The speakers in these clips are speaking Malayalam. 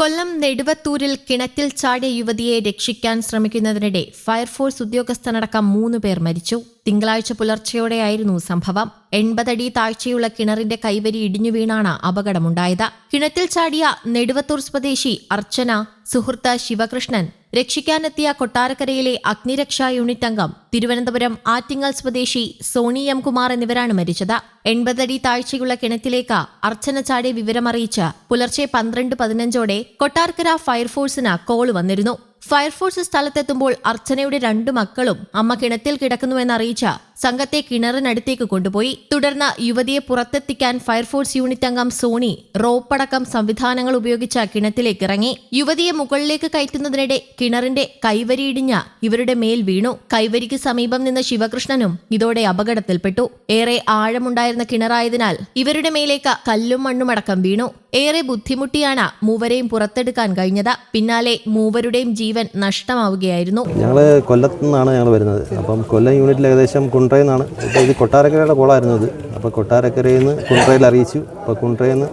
കൊല്ലം നെടുവത്തൂരിൽ കിണറ്റിൽ ചാടിയ യുവതിയെ രക്ഷിക്കാൻ ശ്രമിക്കുന്നതിനിടെ ഫയർഫോഴ്സ് ഉദ്യോഗസ്ഥനടക്കം മൂന്ന് പേർ മരിച്ചു. തിങ്കളാഴ്ച പുലർച്ചെയോടെയായിരുന്നു സംഭവം. എൺപതടി താഴ്ചയുള്ള കിണറിന്റെ കൈവരി ഇടിഞ്ഞു വീണാണ് അപകടമുണ്ടായത്. കിണറ്റിൽ ചാടിയ നെടുവത്തൂർ സ്വദേശി അർച്ചന സുഹൃത്ത് ശിവകൃഷ്ണൻ രക്ഷിക്കാനെത്തിയ കൊട്ടാരക്കരയിലെ അഗ്നിരക്ഷാ യൂണിറ്റ് അംഗം തിരുവനന്തപുരം ആറ്റിങ്ങൽ സ്വദേശി സോണി എം കുമാർ എന്നിവരാണ് മരിച്ചത്. എൺപതടി താഴ്ചയുള്ള കിണറ്റിലേക്ക് അർച്ചന ചാടിയ വിവരമറിയിച്ച് പുലർച്ചെ പന്ത്രണ്ട് പതിനഞ്ചോടെ കൊട്ടാർക്കര ഫയർഫോഴ്സിന് കോൾ വന്നിരുന്നു. ഫയർഫോഴ്സ് സ്ഥലത്തെത്തുമ്പോൾ അർച്ചനയുടെ രണ്ടു മക്കളും അമ്മ കിണറ്റിൽ കിടക്കുന്നുവെന്നറിയിച്ച സംഘത്തെ കിണറിനടുത്തേക്ക് കൊണ്ടുപോയി. തുടർന്ന് യുവതിയെ പുറത്തെത്തിക്കാൻ ഫയർഫോഴ്സ് യൂണിറ്റ് അംഗം സോണി റോപ്പടക്കം സംവിധാനങ്ങൾ ഉപയോഗിച്ച കിണറ്റിലേക്ക് ഇറങ്ങി. യുവതിയെ മുകളിലേക്ക് കയറ്റുന്നതിനിടെ കിണറിന്റെ കൈവരിയിടിഞ്ഞ ഇവരുടെ മേൽ വീണു. കൈവരിക്ക് സമീപം നിന്ന ശിവകൃഷ്ണനും ഇതോടെ അപകടത്തിൽപ്പെട്ടു. ഏറെ ആഴമുണ്ടായിരുന്ന കിണറായതിനാൽ ഇവരുടെ മേലേക്ക് കല്ലും മണ്ണുമടക്കം വീണു. ഏറെ ബുദ്ധിമുട്ടിയാണ് മൂവരെയും പുറത്തെടുക്കാൻ കഴിഞ്ഞത്. പിന്നാലെ മൂവരുടെയും ജീവൻ നഷ്ടമാവുകയായിരുന്നു. ഞങ്ങൾ കൊല്ലത്തു നിന്നാണ് ഞങ്ങൾ വരുന്നത്. അപ്പം കൊല്ലം യൂണിറ്റിൽ ഏകദേശം കുണ്ട്രയിൽ നിന്നാണ് ഇപ്പോൾ ഇത് കൊട്ടാരക്കരയുടെ കോളായിരുന്നു ഇത് അപ്പോൾ കൊട്ടാരക്കരയിൽ നിന്ന് കുണ്ട്രയിൽ അറിയിച്ചു. അപ്പോൾ കുണ്ട്രയിൽ നിന്ന്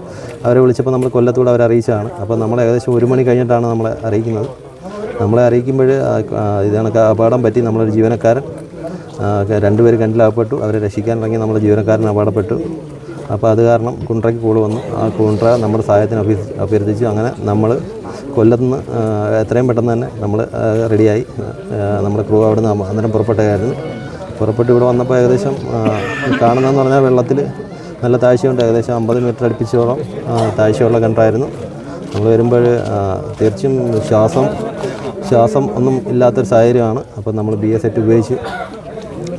അവരെ വിളിച്ചപ്പോൾ നമ്മൾ കൊല്ലത്തൂടെ അവരെ അറിയിച്ചതാണ്. അപ്പോൾ നമ്മൾ ഏകദേശം ഒരു മണി കഴിഞ്ഞിട്ടാണ് നമ്മളെ അറിയിക്കുന്നത്. നമ്മളെ അറിയിക്കുമ്പോൾ ഇതാണ് അപകടം പറ്റി നമ്മളൊരു ജീവനക്കാരൻ. രണ്ടുപേർ കണ്ടിലാകപ്പെട്ടു അവരെ രക്ഷിക്കാൻ ഇറങ്ങി നമ്മുടെ ജീവനക്കാരൻ അപകടപ്പെട്ടു. അപ്പോൾ അത് കാരണം കുണ്ട്രയ്ക്ക് കോൾ വന്നു. ആ കുണ്ട്ര നമ്മുടെ സഹായത്തിന് അഭ്യർ അഭ്യർത്ഥിച്ചു. അങ്ങനെ നമ്മൾ കൊല്ലത്തുനിന്ന് എത്രയും പെട്ടെന്ന് തന്നെ നമ്മൾ റെഡിയായി. നമ്മുടെ ക്രൂ അവിടെ നിന്ന് അന്നേരം പുറപ്പെട്ടായിരുന്നു പുറപ്പെട്ട് ഇവിടെ വന്നപ്പോൾ ഏകദേശം കാണുന്നതെന്ന് പറഞ്ഞാൽ വെള്ളത്തിൽ നല്ല താഴ്ചയുണ്ട്. ഏകദേശം അമ്പത് മീറ്റർ അടുപ്പിച്ചോളം താഴ്ചയുള്ള കിണറായിരുന്നു. നമ്മൾ വരുമ്പോൾ തീർച്ചയായും ശ്വാസം ശ്വാസം ഒന്നും ഇല്ലാത്തൊരു സാഹചര്യമാണ്. അപ്പോൾ നമ്മൾ ബി എസ് എറ്റ് ഉപയോഗിച്ച്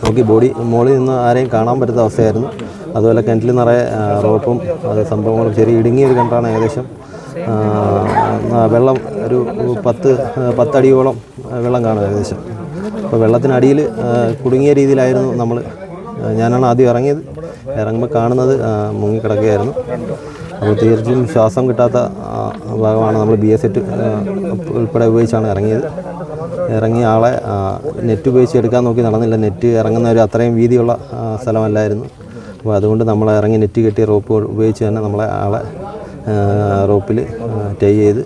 നോക്കി ബോഡി മുകളിൽ നിന്ന് ആരെയും കാണാൻ പറ്റാത്ത അവസ്ഥയായിരുന്നു. അതുപോലെ കിണറ്റിൽ നിറയെ റോപ്പും അത് സംഭവങ്ങളും ചെറിയ ഇടുങ്ങിയ ഒരു കിണറാണ് ഏകദേശം. വെള്ളം ഒരു പത്ത് പത്തടിയോളം വെള്ളം കാണും ഏകദേശം. അപ്പോൾ വെള്ളത്തിനടിയിൽ കുടുങ്ങിയ രീതിയിലായിരുന്നു നമ്മൾ ഞാനാണ് ആദ്യം ഇറങ്ങിയത്. ഇറങ്ങുമ്പോൾ കാണുന്നത് മുങ്ങിക്കിടക്കുകയായിരുന്നു. അപ്പോൾ തീർച്ചയായും ശ്വാസം കിട്ടാത്ത ഭാഗമാണ് നമ്മൾ ബി എസ് എറ്റ് ഉൾപ്പെടെ ഉപയോഗിച്ചാണ് ഇറങ്ങിയത്. ഇറങ്ങിയ ആളെ നെറ്റ് ഉപയോഗിച്ച് എടുക്കാൻ നോക്കി നടന്നില്ല. നെറ്റ് ഇറങ്ങുന്ന ഒരു അത്രയും വീതിയുള്ള സ്ഥലമല്ലായിരുന്നു. അപ്പോൾ അതുകൊണ്ട് നമ്മൾ ഇറങ്ങി നെറ്റ് കെട്ടി റോപ്പ് ഉപയോഗിച്ച് തന്നെ നമ്മളെ ആളെ റോപ്പിൽ ടൈ ചെയ്ത്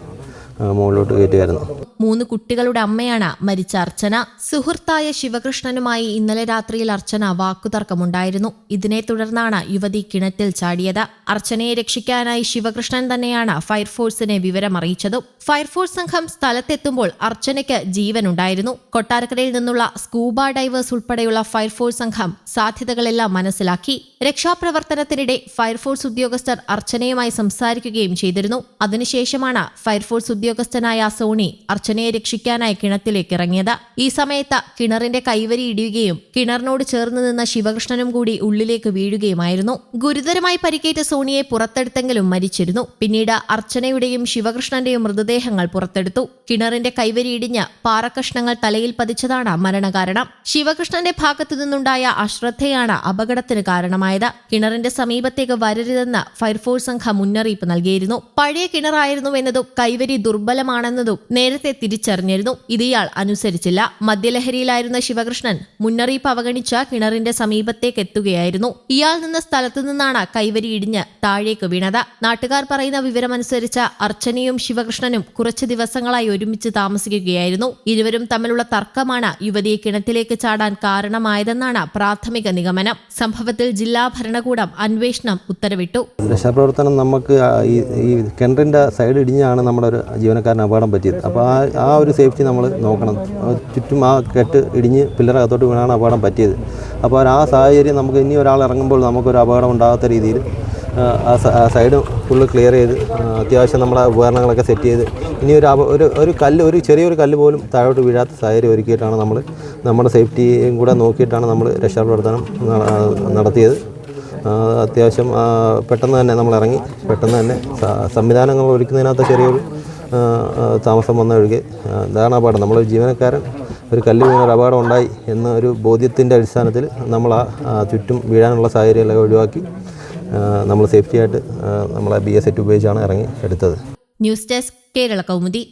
മുകളിലോട്ട് കയറ്റുമായിരുന്നു മൂന്ന് കുട്ടികളുടെ അമ്മയാണ് മരിച്ച അർച്ചന. സുഹൃത്തായ ശിവകൃഷ്ണനുമായി ഇന്നലെ രാത്രിയിൽ അർച്ചന വാക്കുതർക്കമുണ്ടായിരുന്നു. ഇതിനെ തുടർന്നാണ് യുവതി കിണറ്റിൽ ചാടിയത്. അർച്ചനയെ രക്ഷിക്കാനായി ശിവകൃഷ്ണൻ തന്നെയാണ് ഫയർഫോഴ്സിനെ വിവരമറിയിച്ചതും. ഫയർഫോഴ്സ് സംഘം സ്ഥലത്തെത്തുമ്പോൾ അർച്ചനയ്ക്ക് ജീവനുണ്ടായിരുന്നു. കൊട്ടാരക്കരയിൽ നിന്നുള്ള സ്കൂബ ഡൈവേഴ്സ് ഉൾപ്പെടെയുള്ള ഫയർഫോഴ്സ് സംഘം സാധ്യതകളെല്ലാം മനസ്സിലാക്കി. രക്ഷാപ്രവർത്തനത്തിനിടെ ഫയർഫോഴ്സ് ഉദ്യോഗസ്ഥർ അർച്ചനയുമായി സംസാരിക്കുകയും ചെയ്തിരുന്നു. അതിനുശേഷമാണ് ഫയർഫോഴ്സ് ഉദ്യോഗസ്ഥനായ സോണി അർച്ചനയെ രക്ഷിക്കാനായി കിണറ്റിലേക്ക് ഇറങ്ങിയത്. ഈ സമയത്ത് കിണറിന്റെ കൈവരി ഇടിയുകയും കിണറിനോട് ചേർന്ന് നിന്ന ശിവകൃഷ്ണനും കൂടി ഉള്ളിലേക്ക് വീഴുകയുമായിരുന്നു. ഗുരുതരമായി പരിക്കേറ്റ സോണിയെ പുറത്തെടുത്തെങ്കിലും മരിച്ചിരുന്നു. പിന്നീട് അർച്ചനയുടെയും ശിവകൃഷ്ണന്റെയും മൃതദേഹങ്ങൾ പുറത്തെടുത്തു. കിണറിന്റെ കൈവരി ഇടിഞ്ഞ് പാറക്കഷ്ണങ്ങൾ തലയിൽ പതിച്ചതാണ് മരണകാരണം. ശിവകൃഷ്ണന്റെ ഭാഗത്തു നിന്നുണ്ടായ അശ്രദ്ധയാണ് അപകടത്തിന് കാരണമായത്. കിണറിന്റെ സമീപത്തേക്ക് വരരുതെന്ന് ഫയർഫോഴ്സ് സംഘം മുന്നറിയിപ്പ് നൽകിയിരുന്നു. പഴയ കിണറായിരുന്നുവെന്നതും കൈവരി ദുർബലമാണെന്നതും നേരത്തെ തിരിച്ചറിഞ്ഞിരുന്നു. ഇത് ഇയാൾ അനുസരിച്ചില്ല. മദ്യലഹരിയിലായിരുന്ന ശിവകൃഷ്ണൻ മുന്നറിയിപ്പ് അവഗണിച്ച കിണറിന്റെ സമീപത്തേക്ക് എത്തുകയായിരുന്നു. ഇയാൾ നിന്ന സ്ഥലത്തു നിന്നാണ് കൈവരി ഇടിഞ്ഞ് താഴേക്ക് വീണത്. നാട്ടുകാർ പറയുന്ന വിവരമനുസരിച്ച് അർച്ചനയും ശിവകൃഷ്ണനും കുറച്ച് ദിവസങ്ങളായി ഒരുമിച്ച് താമസിക്കുകയായിരുന്നു. ഇരുവരും തമ്മിലുള്ള തർക്കമാണ് യുവതിയെ കിണറ്റിലേക്ക് ചാടാൻ കാരണമായതെന്നാണ് പ്രാഥമിക നിഗമനം. സംഭവത്തിൽ ജില്ലാ ഭരണകൂടം അന്വേഷണം ഉത്തരവിട്ടു. രക്ഷാപ്രവർത്തനം നമുക്ക് ഈ കിണറിന്റെ സൈഡ് ഇടിഞ്ഞാണ് നമ്മുടെ ഒരു ജീവനക്കാരന് അപകടം പറ്റിയത്. അപ്പോൾ ആ ആ ഒരു സേഫ്റ്റി നമ്മൾ നോക്കണം. ചുറ്റും ആ കെട്ട് ഇടിഞ്ഞ് പില്ലറകത്തോട്ട് വീണാണ് അപകടം പറ്റിയത്. അപ്പോൾ ആ സാഹചര്യം നമുക്ക് ഇനി ഒരാൾ ഇറങ്ങുമ്പോൾ നമുക്കൊരു അപകടം ഉണ്ടാകാത്ത രീതിയിൽ ആ, സൈഡ് ഫുള്ള് ക്ലിയർ ചെയ്ത് അത്യാവശ്യം നമ്മളെ ഉപകരണങ്ങളൊക്കെ സെറ്റ് ചെയ്ത് ഇനി ഒരു ഒരു ഒരു കല്ല് ഒരു ചെറിയൊരു കല്ല് പോലും താഴോട്ട് വീഴാത്ത സാഹചര്യം ഒരുക്കിയിട്ടാണ് നമ്മൾ നമ്മുടെ സേഫ്റ്റിയും കൂടെ നോക്കിയിട്ടാണ് നമ്മൾ രക്ഷാപ്രവർത്തനം നട- നടത്തിയത്. അത്യാവശ്യം പെട്ടെന്ന് തന്നെ നമ്മൾ ഇറങ്ങി പെട്ടെന്ന് തന്നെ സംവിധാനങ്ങൾ ഒരുക്കുന്നതിനകത്ത് ചെറിയൊരു താമസം വന്ന ഒഴികെ ഇതാണ് അപകടം നമ്മളൊരു ജീവനക്കാരൻ ഒരു കല്ല് വീണ ഒരു അപകടം ഉണ്ടായി എന്ന ഒരു ബോധ്യത്തിന്റെ അടിസ്ഥാനത്തിൽ നമ്മൾ ആ, ചുറ്റും വീഴാനുള്ള സാഹചര്യങ്ങളൊക്കെ ഒഴിവാക്കി നമ്മൾ സേഫ്റ്റിയായിട്ട് നമ്മളെ ബി എസ് സെറ്റ് ഉപയോഗിച്ചാണ് ഇറങ്ങി എടുത്തത്. News desk Kerala Kaumudi.